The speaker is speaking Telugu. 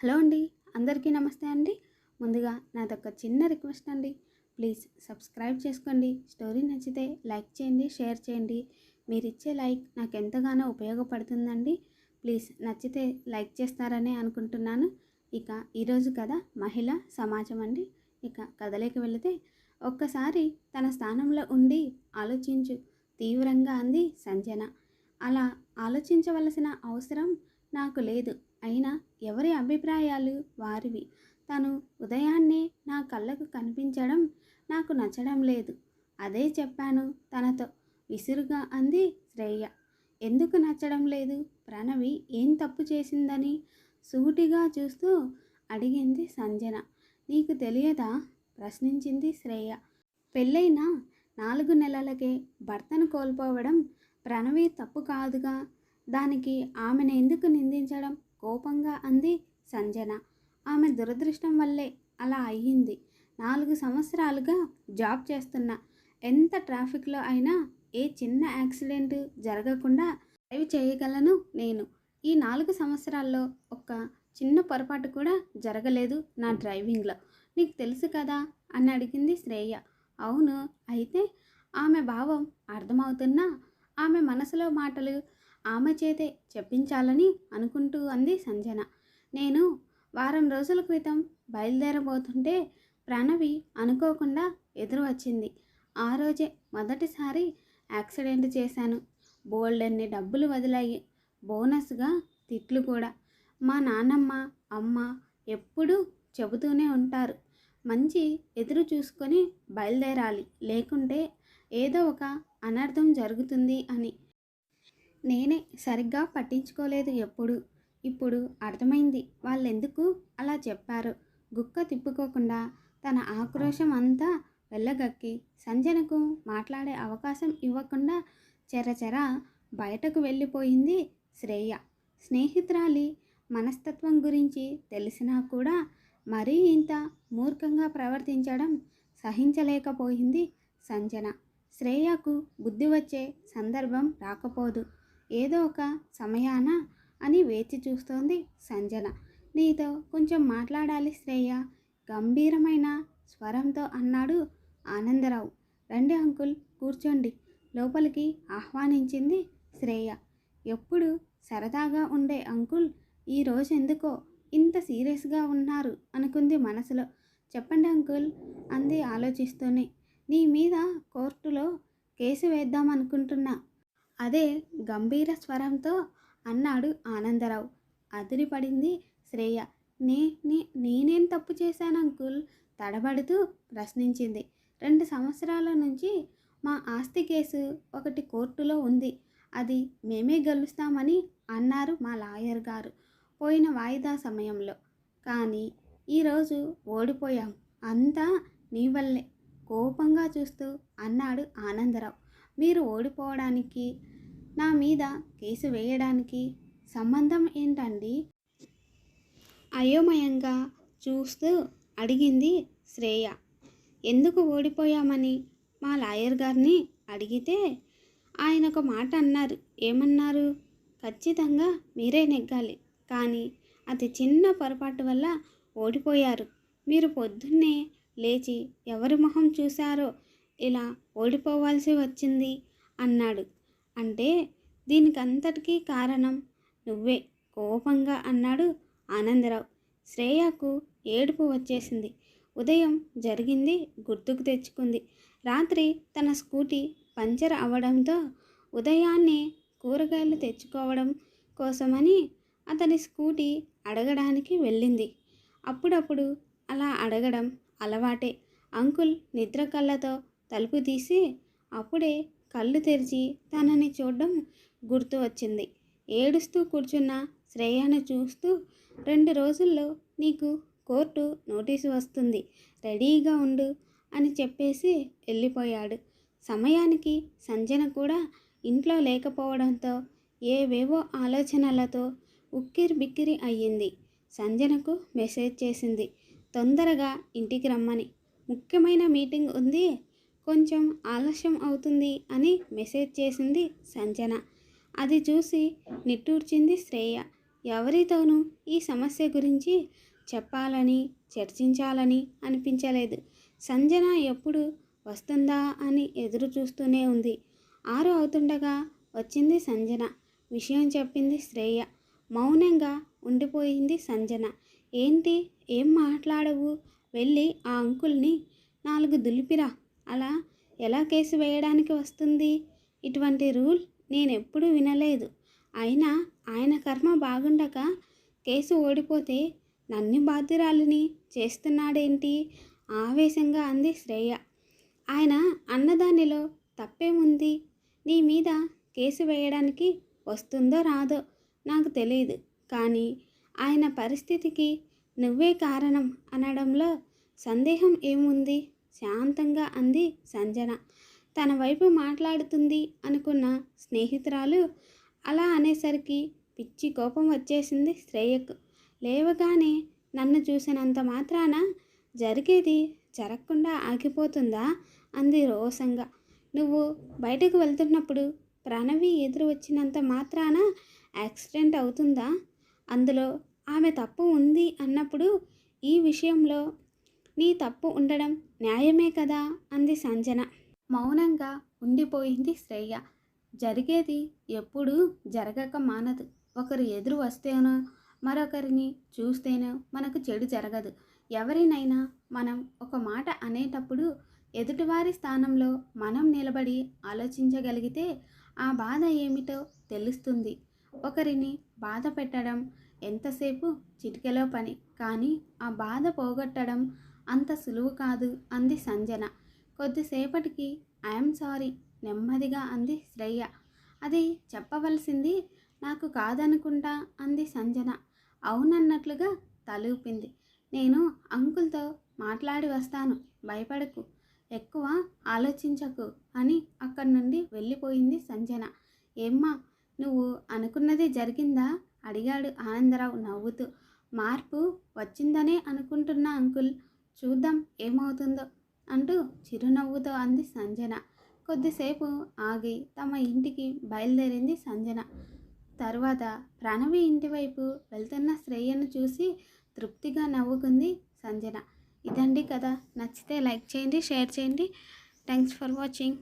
హలో అండి అందరికీ నమస్తే అండి. ముందుగా నాదొక చిన్న రిక్వెస్ట్ అండి. ప్లీజ్ సబ్స్క్రైబ్ చేసుకోండి. స్టోరీ నచ్చితే లైక్ చేయండి షేర్ చేయండి. మీరు ఇచ్చే లైక్ నాకు ఎంతగానో ఉపయోగపడుతుందండి. ప్లీజ్ నచ్చితే లైక్ చేస్తారని అనుకుంటున్నాను. ఇక ఈరోజు కథ మహిళ సమాజం అండి. ఇక కథలోకి వెళితే ఒక్కసారి తన స్థానంలో ఉండి ఆలోచించు. తీవ్రంగా అంది సంజన. అలా ఆలోచించవలసిన అవసరం నాకు లేదు. అయినా ఎవరి అభిప్రాయాలు వారివి. తను ఉదయాన్నే నా కళ్ళకు కనిపించడం నాకు నచ్చడం లేదు. అదే చెప్పాను తనతో. విసురుగా అంది శ్రేయ. ఎందుకు నచ్చడం లేదు? ప్రణవి ఏం తప్పు చేసిందని సూటిగా చూస్తూ అడిగింది సంజన. నీకు తెలియదా? ప్రశ్నించింది శ్రేయ. పెళ్ళైన నాలుగు నెలలకే భర్తను కోల్పోవడం ప్రణవి తప్పు కాదుగా? దానికి ఆమెను ఎందుకు నిందించడం? కోపంగా అంది సంజన. ఆమె దురదృష్టం వల్లే అలా అయ్యింది. నాలుగు సంవత్సరాలుగా జాబ్ చేస్తున్నా. ఎంత ట్రాఫిక్లో అయినా ఏ చిన్న యాక్సిడెంట్ జరగకుండా డ్రైవ్ చేయగలను నేను. ఈ నాలుగు సంవత్సరాల్లో ఒక్క చిన్న పొరపాటు కూడా జరగలేదు నా డ్రైవింగ్లో. నీకు తెలుసు కదా? అని అడిగింది శ్రేయ. అవును అయితే ఆమె భావం అర్థమవుతున్నా? ఆమె మనసులో మాటలు ఆమె చేతే చెప్పించాలని అనుకుంటూ అంది సంజన. నేను వారం రోజుల క్రితం బయలుదేరబోతుంటే ప్రణవి అనుకోకుండా ఎదురు వచ్చింది. ఆ రోజే మొదటిసారి యాక్సిడెంట్ చేశాను. బోల్డన్ని డబ్బులు వదిలాయి. బోనస్గా తిట్లు కూడా. మా నాన్నమ్మ అమ్మ ఎప్పుడూ చెబుతూనే ఉంటారు. మంచి ఎదురు చూసుకొని బయలుదేరాలి. లేకుంటే ఏదో ఒక అనర్థం జరుగుతుంది అని నేనే సరిగ్గా పట్టించుకోలేదు ఎప్పుడు. ఇప్పుడు అర్థమైంది. వాళ్ళెందుకు అలా చెప్పారు? గుక్క తిప్పుకోకుండా తన ఆక్రోశం అంతా వెళ్ళగక్కి సంజనకు మాట్లాడే అవకాశం ఇవ్వకుండా చెరచెర బయటకు వెళ్ళిపోయింది శ్రేయ. స్నేహితురాలి మనస్తత్వం గురించి తెలిసినా కూడా మరీ ఇంత మూర్ఖంగా ప్రవర్తించడం సహించలేకపోయింది సంజన. శ్రేయకు బుద్ధి వచ్చే సందర్భం రాకపోదు. ఏదో ఒక సమయాన అని వేచి చూస్తోంది సంజన. నీతో కొంచెం మాట్లాడాలి శ్రేయ. గంభీరమైన స్వరంతో అన్నాడు ఆనందరావు. రండి అంకుల్ కూర్చోండి. లోపలికి ఆహ్వానించింది శ్రేయ. ఎప్పుడు సరదాగా ఉండే అంకుల్ ఈ ఎందుకో ఇంత సీరియస్గా ఉన్నారు అనుకుంది మనసులో. చెప్పండి అంకుల్ అంది ఆలోచిస్తూనే. నీ మీద కోర్టులో కేసు వేద్దాం అనుకుంటున్నా అదే గంభీర స్వరంతో అన్నాడు ఆనందరావు. అదిరిపడింది శ్రేయ. నే నే నేనేం తప్పు చేశాను అంకుల్? తడబడుతూ ప్రశ్నించింది. రెండు సంవత్సరాల నుంచి మా ఆస్తి కేసు ఒకటి కోర్టులో ఉంది. అది మేమే గెలుస్తామని అన్నారు మా లాయర్ గారు పోయిన వాయిదా సమయంలో. కానీ ఈరోజు ఓడిపోయాం. అంతా నీ వల్లే కోపంగా చూస్తూ అన్నాడు ఆనందరావు. మీరు ఓడిపోవడానికి నా మీద కేసు వేయడానికి సంబంధం ఏంటండి? అయోమయంగా చూస్తూ అడిగింది శ్రేయ. ఎందుకు ఓడిపోయామని మా లాయర్ గారిని అడిగితే ఆయన ఒక మాట అన్నారు. ఏమన్నారు? ఖచ్చితంగా మీరే నెగ్గాలి. కానీ అతి చిన్న పొరపాటు వల్ల ఓడిపోయారు. మీరు పొద్దున్నే లేచి ఎవరి మొహం చూశారో ఇలా ఓడిపోవాల్సి వచ్చింది అన్నాడు. అంటే దీనికంతటికీ కారణం నువ్వే కోపంగా అన్నాడు ఆనందరావు. శ్రేయకు ఏడుపు వచ్చేసింది. ఉదయం జరిగింది గుర్తుకు తెచ్చుకుంది. రాత్రి తన స్కూటీ పంచర్ అవ్వడంతో ఉదయాన్నే కూరగాయలు తెచ్చుకోవడం కోసమని అతని స్కూటీ అడగడానికి వెళ్ళింది. అప్పుడప్పుడు అలా అడగడం అలవాటే. అంకుల్ నిద్ర కళ్ళతో తలుపు తీసి అప్పుడే కళ్ళు తెరిచి తనని చూడడం గుర్తు వచ్చింది. ఏడుస్తూ కూర్చున్న శ్రేయను చూస్తూ రెండు రోజుల్లో నీకు కోర్టు నోటీసు వస్తుంది. రెడీగా ఉండు అని చెప్పేసి వెళ్ళిపోయాడు. సమయానికి సంజన కూడా ఇంట్లో లేకపోవడంతో ఏవేవో ఆలోచనలతో ఉక్కిరి బిక్కిరి అయ్యింది. సంజనకు మెసేజ్ చేసింది తొందరగా ఇంటికి రమ్మని. ముఖ్యమైన మీటింగ్ ఉంది. కొంచెం ఆలస్యం అవుతుంది అని మెసేజ్ చేసింది సంజన. అది చూసి నిట్టూర్చింది శ్రేయ. ఎవరితోనూ ఈ సమస్య గురించి చెప్పాలని చర్చించాలని అనిపించలేదు. సంజన ఎప్పుడు వస్తుందా అని ఎదురు చూస్తూనే ఉంది. ఆరు అవుతుండగా వచ్చింది సంజన. విషయం చెప్పింది శ్రేయ. మౌనంగా ఉండిపోయింది సంజన. ఏంటి? ఏం మాట్లాడవు? వెళ్ళి ఆ అంకుల్ని నాలుగు దులిపిరా. అలా ఎలా కేసు వేయడానికి వస్తుంది? ఇటువంటి రూల్ నేనెప్పుడూ వినలేదు. అయినా ఆయన కర్మ బాగుండక కేసు ఓడిపోతే నన్ను బాధ్యురాలిని చేస్తున్నాడేంటి? ఆవేశంగా అంది శ్రేయ. ఆయన అన్నదానిలో తప్పేముంది? నీ మీద కేసు వేయడానికి వస్తుందో రాదో నాకు తెలియదు కానీ ఆయన పరిస్థితికి నువ్వే కారణం అనడంలో సందేహం ఏముంది? శాంతంగా అంది సంజన. తన వైపు మాట్లాడుతుంది అనుకున్న స్నేహితురాలు అలా అనేసరికి పిచ్చి కోపం వచ్చేసింది శ్రేయకు. లేవగానే నన్ను చూసినంత మాత్రాన జరిగేది జరగకుండా ఆగిపోతుందా అంది రోసంగా. నువ్వు బయటకు వెళ్తున్నప్పుడు ప్రణవి ఎదురు వచ్చినంత మాత్రాన యాక్సిడెంట్ అవుతుందా? అందులో ఆమె తప్పు ఉంది అన్నప్పుడు ఈ విషయంలో నీ తప్పు ఉండడం న్యాయమే కదా? అంది సంజన. మౌనంగా ఉండిపోయింది శ్రేయ. జరిగేది ఎప్పుడూ జరగక మానదు. ఒకరు ఎదురు వస్తేనో మరొకరిని చూస్తేనో మనకు చెడు జరగదు. ఎవరినైనా మనం ఒక మాట అనేటప్పుడు ఎదుటివారి స్థానంలో మనం నిలబడి ఆలోచించగలిగితే ఆ బాధ ఏమిటో తెలుస్తుంది. ఒకరిని బాధ పెట్టడం ఎంతసేపు చిటికెలో పని కానీ ఆ బాధ పోగొట్టడం అంత సులువు కాదు అంది సంజన. కొద్దిసేపటికి ఐఎమ్ సారీ నెమ్మదిగా అంది శ్రేయ. అది చెప్పవలసింది నాకు కాదనుకుంటా అంది సంజన. అవునన్నట్లుగా తలూపింది. నేను అంకుల్తో మాట్లాడి వస్తాను భయపడకు ఎక్కువ ఆలోచించకు అని అక్కడి నుండి వెళ్ళిపోయింది సంజన. ఏమ్మా నువ్వు అనుకున్నది జరిగిందా? అడిగాడు ఆనందరావు నవ్వుతూ. మార్పు వచ్చిందనే అనుకుంటున్న అంకుల్ చూద్దాం ఏమవుతుందో అంటూ చిరునవ్వుతో అంది సంజన. కొద్దిసేపు ఆగి తమ ఇంటికి బయలుదేరింది సంజన. తరువాత ప్రణవి ఇంటి వైపు వెళ్తున్న శ్రేయను చూసి తృప్తిగా నవ్వుకుంది సంజన. ఇదండి కదా. నచ్చితే లైక్ చేయండి షేర్ చేయండి. Thanks for watching.